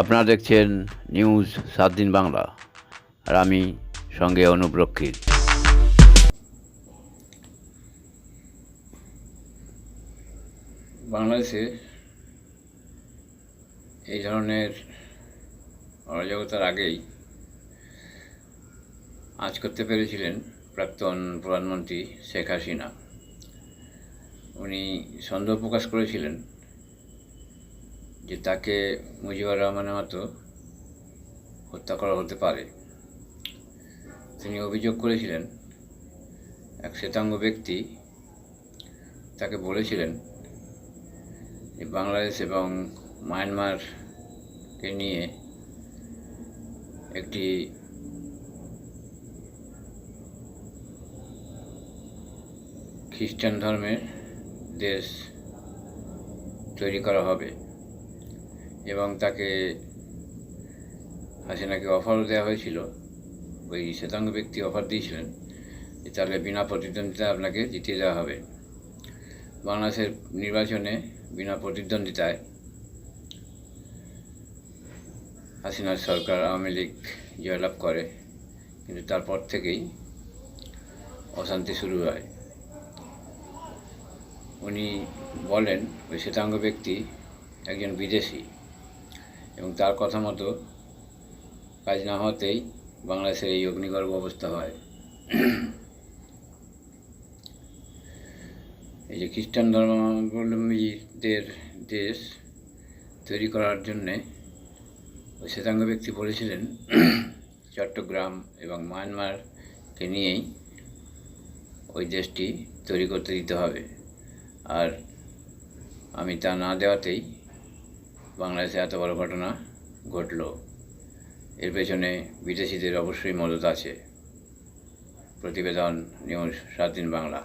আপনারা দেখছেন নিউজ সাত দিন বাংলা। আর আমি সঙ্গে অনুপ রক্ষিত। বাংলাদেশে এই ধরনের অরাজকতার আগেই আজ করতে পেরেছিলেন প্রাক্তন প্রধানমন্ত্রী শেখ হাসিনা। উনি সন্দেহ প্রকাশ করেছিলেন যে তাকে মুজিবুর রহমানের মতো হত্যা করা হতে পারে। তিনি অভিযোগ করেছিলেন, এক শ্বেতাঙ্গ ব্যক্তি তাকে বলেছিলেন যে বাংলাদেশ এবং মায়ানমারকে নিয়ে একটি খ্রিস্টান ধর্মের দেশ তৈরি করা হবে। এবং তাকে হাসিনাকে অফারও দেওয়া হয়েছিল। ওই শ্বেতাঙ্গ ব্যক্তি অফার দিয়েছিলেন যে তাহলে বিনা প্রতিদ্বন্দ্বিতা আপনাকে জিতিয়ে দেওয়া হবে। বাংলাদেশের নির্বাচনে বিনা প্রতিদ্বন্দ্বিতায় হাসিনার সরকার আওয়ামী লীগ জয়লাভ করে, কিন্তু তারপর থেকেই অশান্তি শুরু হয়। উনি বলেন, ওই শ্বেতাঙ্গ ব্যক্তি একজন বিদেশি। এবং তার কথা মতো কাজ না হতেই বাংলাদেশের এই অগ্নিগর্ভ অবস্থা হয়। এই যে খ্রিস্টান ধর্মাবলম্বীদের দেশ তৈরি করার জন্যে ওই শ্বেতাঙ্গ ব্যক্তি বলেছিলেন, চট্টগ্রাম এবং মায়ানমারকে নিয়েই ওই দেশটি তৈরি করতে দিতে হবে। আর আমি তা না দেওয়াতেই বাংলাদেশে এত বড় ঘটনা ঘটল, এর পেছনে বিদেশিদের অবশ্যই মদত আছে। প্রতিবেদন নিউজ সাত দিন বাংলা।